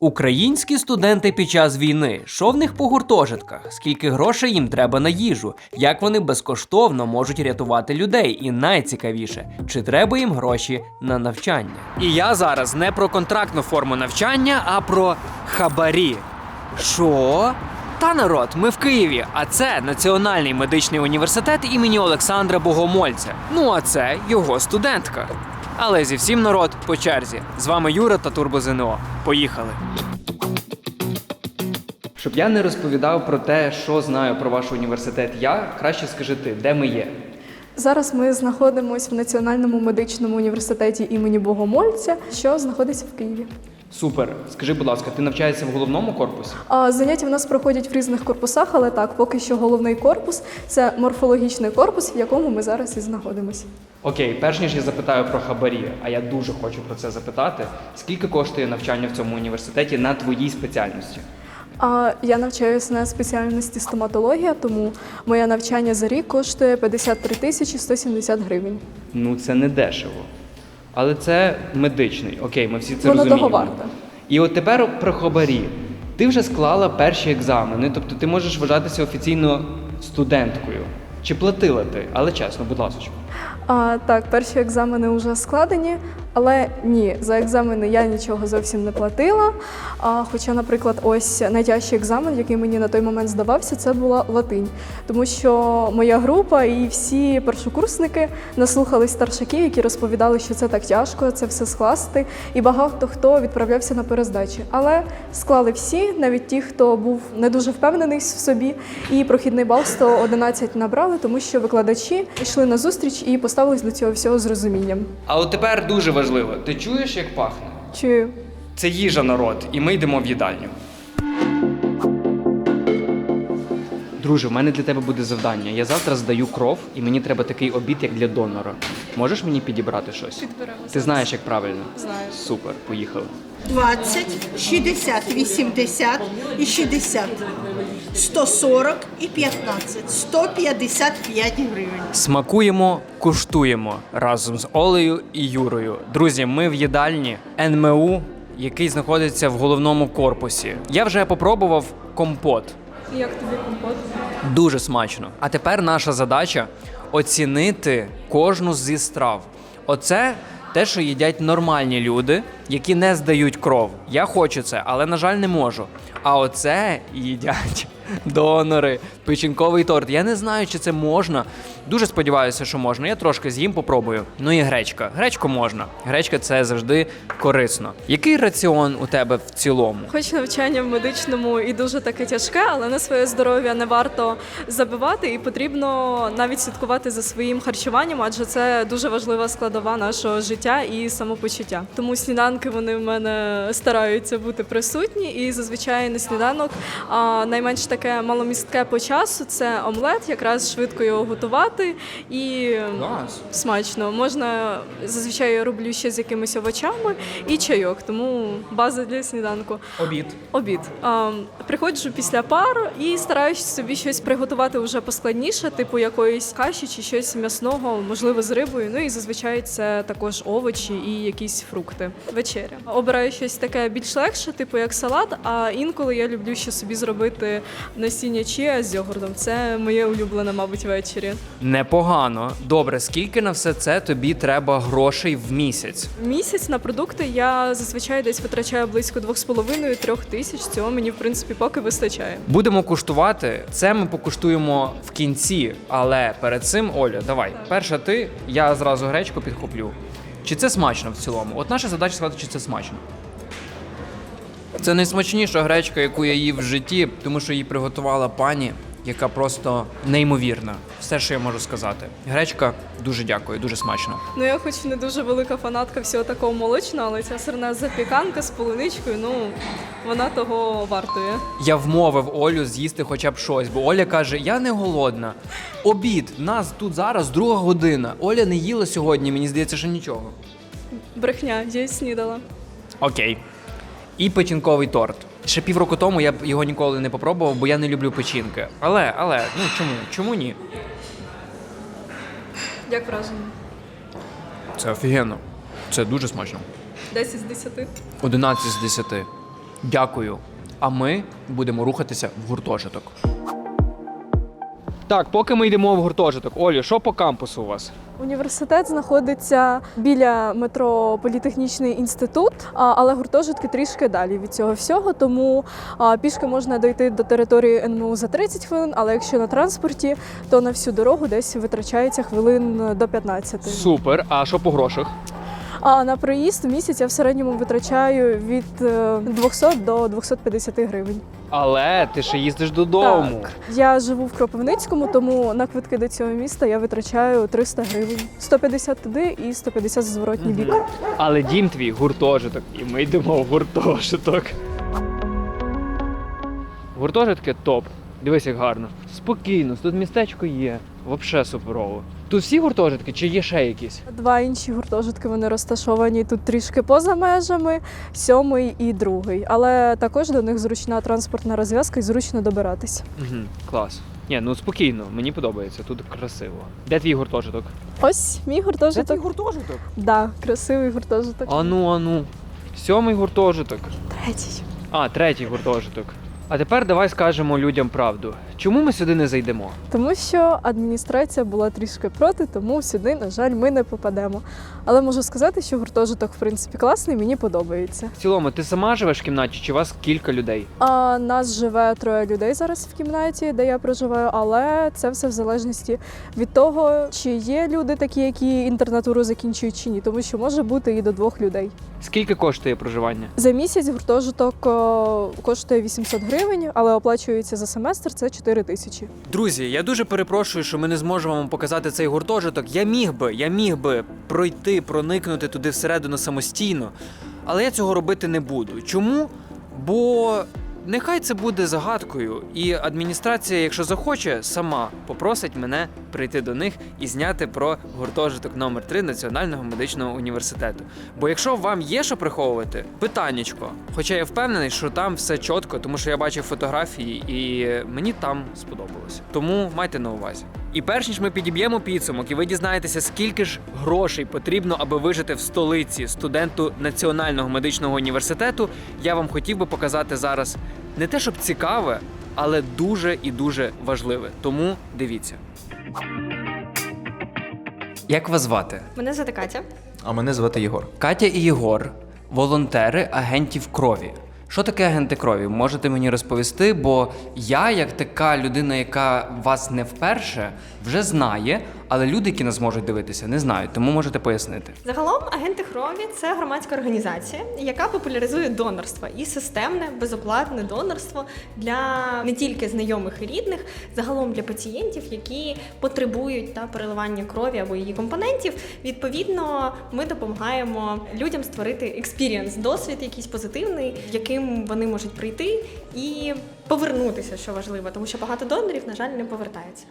Українські студенти під час війни, що в них по гуртожитках, скільки грошей їм треба на їжу, як вони безкоштовно можуть рятувати людей, і найцікавіше, чи треба їм гроші на навчання. І я зараз не про контрактну форму навчання, а про хабарі. Що? Та народ, ми в Києві, а це Національний медичний університет імені Олександра Богомольця. Ну а це його студентка. Але зі всім народ по черзі. З вами Юра та Турбо ЗНО. Поїхали. Щоб я не розповідав про те, що знаю про ваш університет, я краще скажи ти, де ми є. Зараз ми знаходимося в Національному медичному університеті імені Богомольця, що знаходиться в Києві. Супер. Скажи, будь ласка, ти навчаєшся в головному корпусі? А заняття в нас проходять в різних корпусах, але так, поки що головний корпус це морфологічний корпус, в якому ми зараз і знаходимося. Окей, перш ніж я запитаю про хабарі, а я дуже хочу про це запитати. Скільки коштує навчання в цьому університеті на твоїй спеціальності? А я навчаюся на спеціальності стоматологія, тому моє навчання за рік коштує 53 тисячі 170 гривень. Ну це не дешево. Але це медичний. Окей, ми всі це Воно розуміємо. того варте. І от тепер про хабарі. Ти вже склала перші екзамени, тобто ти можеш вважатися офіційно студенткою. Чи платила ти? Але чесно, будь ласка. А, так, перші екзамени вже складені, але ні, за екзамени я нічого зовсім не платила. А, хоча, наприклад, ось найтяжчий екзамен, який мені на той момент здавався, це була латинь. Тому що моя група і всі першокурсники наслухались старшаків, які розповідали, що це так тяжко, це все скласти. І багато хто відправлявся на перездачі. Але склали всі, навіть ті, хто був не дуже впевнений в собі, і прохідний бал 111 набрали, тому що викладачі йшли на зустріч і поставились до цього всього з розумінням. А от тепер дуже важливо: ти чуєш, як пахне? Чую. Це їжа народ, і ми йдемо в їдальню. Друже, в мене для тебе буде завдання. Я завтра здаю кров, і мені треба такий обід, як для донора. Можеш мені підібрати щось? Підберемо Ти знаєш, як правильно? Знаю. Супер, поїхали. 20, 60, 80 і 60. 140 і 15. 155 гривень. Смакуємо, куштуємо разом з Олею і Юрою. Друзі, ми в їдальні НМУ, який знаходиться в головному корпусі. Я вже попробував компот. Як тобі компот? Дуже смачно. А тепер наша задача оцінити кожну зі страв. Оце те, що їдять нормальні люди, які не здають кров. Я хочу це, але на жаль, не можу. А оце їдять донори, печінковий торт. Я не знаю, чи це можна. Дуже сподіваюся, що можна. Я трошки з'їм, попробую. Ну і гречка. Гречку можна. Гречка це завжди корисно. Який раціон у тебе в цілому? Хоч навчання в медичному і дуже таке тяжке, але на своє здоров'я не варто забивати, і потрібно навіть слідкувати за своїм харчуванням, адже це дуже важлива складова нашого життя і самопочуття. Тому сніданки вони в мене стараються бути присутні, і зазвичай на сніданок а, найменш таке маломістке по часу це омлет, якраз швидко його готувати і смачно. Можна зазвичай я роблю ще з якимись овочами і чайок, тому база для сніданку. Обід. Обід. А, приходжу після пар і стараюсь собі щось приготувати вже поскладніше, типу якоїсь каші чи щось м'ясного, можливо, з рибою. Ну і зазвичай це також овочі і якісь фрукти. Вечеря. Обираю щось таке більш легше, типу як салат. А інколи я люблю ще собі зробити насіння чія з йогуртом. Це моє улюблене, мабуть, ввечері. Непогано. Добре, скільки на все це тобі треба грошей в місяць? В Місяць на продукти я зазвичай десь витрачаю близько 2,5-3 тисяч. Цього мені в принципі поки вистачає. Будемо куштувати. Це ми покуштуємо в кінці. Але перед цим, Оля, давай. Перша ти, я зразу гречку підхоплю. Чи це смачно в цілому? От наша задача сказати, чи це смачно. Це найсмачніша гречка, яку я їв в житті, тому що її приготувала пані, яка просто неймовірна. Все, що я можу сказати. Гречка, дуже дякую, дуже смачно. Ну я хоч не дуже велика фанатка всього такого молочного, але ця сирна запіканка з полуничкою, ну вона того вартує. Я вмовив Олю з'їсти хоча б щось, бо Оля каже: Я не голодна. Обід, нас тут зараз друга година. Оля не їла сьогодні, мені здається, що нічого. Брехня, я снідала. Окей. І печінковий торт. Ще півроку тому я б його ніколи не попробував, бо я не люблю печінки. Але, але, ну чому? Чому ні? Як враження? Це офігенно. Це дуже смачно. 10 з 10. 11 з 10. Дякую. А ми будемо рухатися в гуртожиток. Так, поки ми йдемо в гуртожиток. Олю, що по кампусу у вас? Університет знаходиться біля метро Політехнічний інститут, але гуртожитки трішки далі від цього всього. Тому пішки можна дойти до території НМУ за 30 хвилин, але якщо на транспорті, то на всю дорогу десь витрачається хвилин до 15. Супер. А що по грошах? А на проїзд в місяць я в середньому витрачаю від е, 200 до 250 гривень. Але ти ще їздиш додому. Так. Я живу в Кропивницькому, тому на квитки до цього міста я витрачаю 300 гривень. 150 туди і 150 за зворотній бік. Але дім твій гуртожиток, і ми йдемо в гуртожиток. Гуртожитки топ. Дивись, як гарно. Спокійно, тут містечко є. Вообще суперово. Тут всі гуртожитки чи є ще якісь? Два інші гуртожитки вони розташовані тут трішки поза межами, сьомий і другий. Але також до них зручна транспортна розв'язка і зручно добиратися. Угу, клас. Ні, ну спокійно, мені подобається, тут красиво. Де твій гуртожиток? Ось мій гуртожиток. Твій гуртожиток? Да, красивий гуртожиток. Ану, ану. Сьомий гуртожиток. Третій. А, третій гуртожиток. А тепер давай скажемо людям правду. Чому ми сюди не зайдемо? Тому що адміністрація була трішки проти, тому сюди, на жаль, ми не попадемо. Але можу сказати, що гуртожиток, в принципі, класний, мені подобається. В цілому, ти сама живеш в кімнаті, чи у вас кілька людей? А нас живе троє людей зараз в кімнаті, де я проживаю, але це все в залежності від того, чи є люди такі, які інтернатуру закінчують чи ні, тому що може бути і до двох людей. Скільки коштує проживання? За місяць гуртожиток о, коштує 800 гривень, але оплачується за семестр це 4 тисячі. Друзі, я дуже перепрошую, що ми не зможемо вам показати цей гуртожиток. Я міг би, я міг би пройти, проникнути туди всередину самостійно, але я цього робити не буду. Чому? Бо нехай це буде загадкою, і адміністрація, якщо захоче, сама попросить мене прийти до них і зняти про гуртожиток номер 3 Національного медичного університету. Бо якщо вам є що приховувати, питаннячко. Хоча я впевнений, що там все чітко, тому що я бачив фотографії, і мені там сподобалось. Тому майте на увазі. І перш ніж ми підіб'ємо підсумок, і ви дізнаєтеся, скільки ж грошей потрібно, аби вижити в столиці студенту Національного медичного університету, я вам хотів би показати зараз не те, щоб цікаве, але дуже і дуже важливе. Тому дивіться. Як вас звати? Мене звати Катя. А мене звати Єгор. Катя і Єгор волонтери агентів крові. Що таке агенти крові? Можете мені розповісти? Бо я, як така людина, яка вас не вперше, вже знає, але люди, які нас можуть дивитися, не знають, тому можете пояснити. Загалом агенти крові це громадська організація, яка популяризує донорство і системне безоплатне донорство для не тільки знайомих і рідних, загалом для пацієнтів, які потребують та переливання крові або її компонентів. Відповідно, ми допомагаємо людям створити експірієнс, досвід якийсь позитивний, яким вони можуть прийти і повернутися, що важливо, тому що багато донорів, на жаль, не повертається.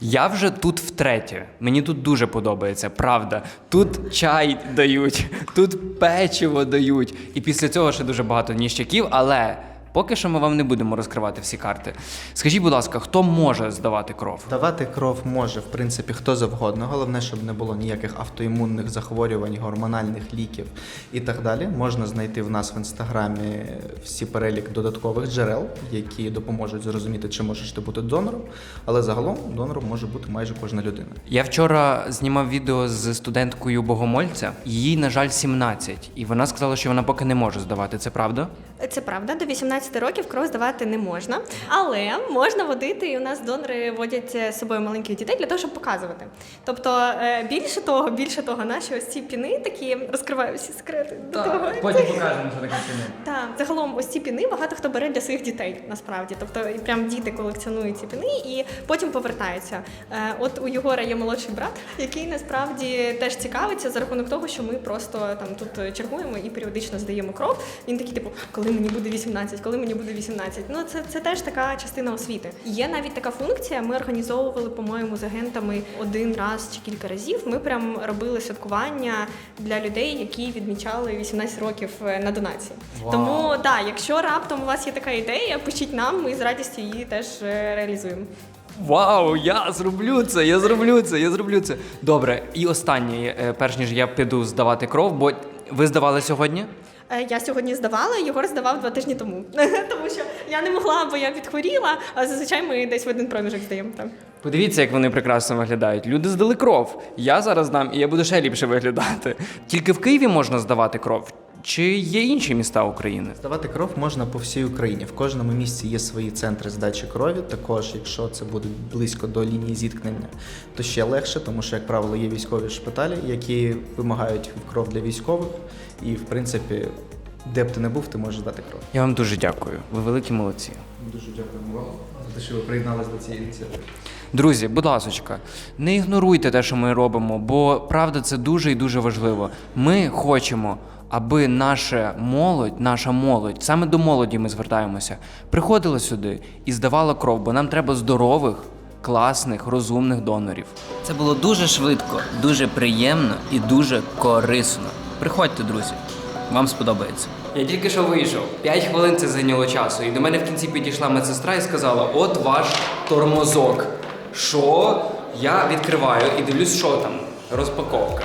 Я вже тут втретє. Мені тут дуже подобається, правда. Тут чай дають, тут печиво дають. І після цього ще дуже багато ніщаків, але поки що ми вам не будемо розкривати всі карти. Скажіть, будь ласка, хто може здавати кров? Давати кров може, в принципі, хто завгодно. Головне, щоб не було ніяких автоімунних захворювань, гормональних ліків і так далі. Можна знайти в нас в інстаграмі всі перелік додаткових джерел, які допоможуть зрозуміти, чи можеш ти бути донором. Але загалом донором може бути майже кожна людина. Я вчора знімав відео з студенткою Богомольця. Їй, на жаль, 17, і вона сказала, що вона поки не може здавати. Це правда? Це правда, до 18 років кров здавати не можна, але можна водити, і у нас донори водять з собою маленьких дітей для того, щоб показувати. Тобто, е, більше того, більше того, наші ось ці піни такі розкриваю всі секрети. до того. покажемо, що таке піни. Так, загалом ось ці піни багато хто бере для своїх дітей насправді. Тобто, і прям діти колекціонують ці піни і потім повертаються. Е, От у Єгора є молодший брат, який насправді теж цікавиться за рахунок того, що ми просто там тут чергуємо і періодично здаємо кров. Він такий, типу, коли мені буде 18, коли мені буде 18. Ну це, це теж така частина освіти. Є навіть така функція. Ми організовували, по-моєму, з агентами один раз чи кілька разів. Ми прям робили святкування для людей, які відмічали 18 років е, на донації. Вау. Тому так, якщо раптом у вас є така ідея, пишіть нам, ми з радістю її теж е, реалізуємо. Вау, я зроблю це, я зроблю це, я зроблю це. Добре, і останнє, е, перш ніж я піду здавати кров, бо ви здавали сьогодні? Е, Я сьогодні здавала, Єгор здавав два тижні тому. Тому що я не могла, бо я підхворіла, а зазвичай ми десь в один проміжок здаємо. там. Подивіться, як вони прекрасно виглядають. Люди здали кров. Я зараз дам, і я буду ще ліпше виглядати. Тільки в Києві можна здавати кров. Чи є інші міста України? Здавати кров можна по всій Україні. В кожному місці є свої центри здачі крові. Також, якщо це буде близько до лінії зіткнення, то ще легше, тому що, як правило, є військові шпиталі, які вимагають кров для військових. І, в принципі, де б ти не був, ти можеш здати кров. Я вам дуже дякую. Ви великі молодці. Дуже дякуємо вам за те, що ви приєдналися до цієї ініціативи. Друзі, будь ласочка, не ігноруйте те, що ми робимо, бо правда це дуже і дуже важливо. Ми хочемо, аби наша молодь, наша молодь, саме до молоді ми звертаємося, приходила сюди і здавала кров, бо нам треба здорових, класних, розумних донорів. Це було дуже швидко, дуже приємно і дуже корисно. Приходьте, друзі, вам сподобається. Я тільки що вийшов. П'ять хвилин це зайняло часу. І до мене в кінці підійшла медсестра і сказала: от ваш тормозок. Що? Я відкриваю і дивлюсь, що там. Розпаковка.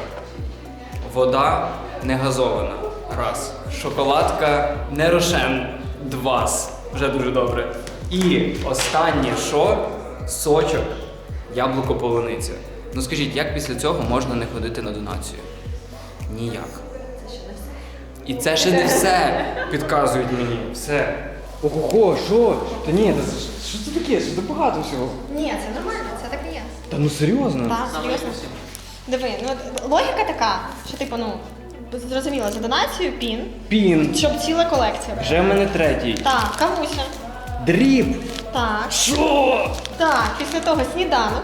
Вода не газована. Раз. Шоколадка не рошен. Два. Вже дуже добре. І останнє що? Сочок. Яблуко полуниця. Ну скажіть, як після цього можна не ходити на донацію? Ніяк. І це ще не все. Підказують мені. Все. Ого, що? Та ні, та що це таке? Що це багато всього? Ні, це нормально, це так і є. Та ну серйозно? Так, серйозно. Диви, ну логіка така, що типу, ну зрозуміло, за донацію пін, Пін. щоб ціла колекція. була. Вже в мене третій. Так, кавуся. Дріб. Так. Що? Так, після того сніданок,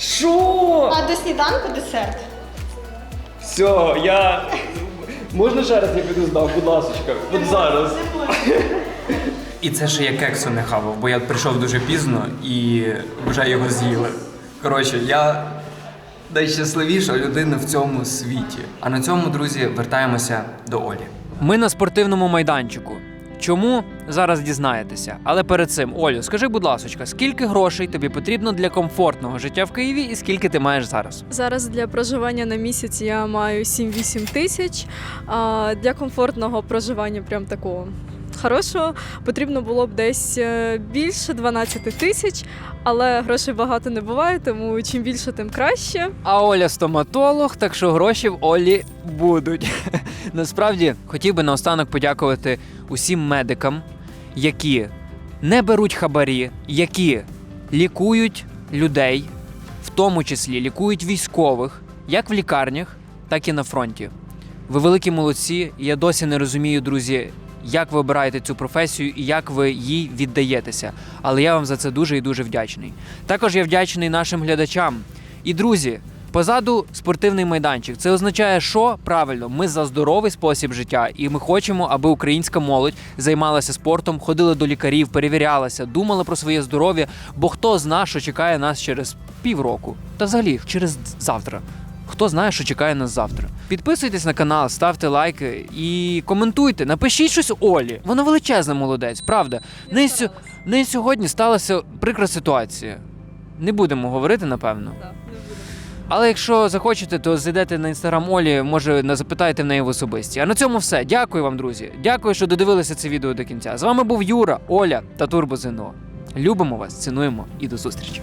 Що? а до сніданку десерт. Все, я. Можна ще раз я піду здав, будь ласочка. От зараз. І це ще я кексу не хавав, бо я прийшов дуже пізно і вже його з'їли. Коротше, я найщасливіша людина в цьому світі. А на цьому, друзі, вертаємося до Олі. Ми на спортивному майданчику. Чому зараз дізнаєтеся? Але перед цим, Олю, скажи, будь ласка, скільки грошей тобі потрібно для комфортного життя в Києві і скільки ти маєш зараз? Зараз для проживання на місяць я маю 7-8 тисяч. А для комфортного проживання, прям такого хорошого, потрібно було б десь е, більше 12 тисяч, але грошей багато не буває, тому чим більше, тим краще. А Оля стоматолог, так що гроші в Олі будуть. Насправді хотів би наостанок подякувати усім медикам, які не беруть хабарі, які лікують людей, в тому числі лікують військових, як в лікарнях, так і на фронті. Ви великі молодці. Я досі не розумію, друзі, як ви обираєте цю професію і як ви їй віддаєтеся. Але я вам за це дуже і дуже вдячний. Також я вдячний нашим глядачам. І друзі, позаду спортивний майданчик. Це означає, що правильно, ми за здоровий спосіб життя, і ми хочемо, аби українська молодь займалася спортом, ходила до лікарів, перевірялася, думала про своє здоров'я. Бо хто зна, що чекає нас через півроку, та взагалі через завтра. Хто знає, що чекає нас завтра. Підписуйтесь на канал, ставте лайки і коментуйте. Напишіть щось Олі. Вона величезна молодець, правда. Сьо- в неї сьогодні сталася прикра ситуація. Не будемо говорити, напевно. Але якщо захочете, то зайдете на інстаграм Олі, може не запитайте в неї в особисті. А на цьому все. Дякую вам, друзі. Дякую, що додивилися це відео до кінця. З вами був Юра, Оля та Турбо ЗНО. Любимо вас, цінуємо і до зустрічі.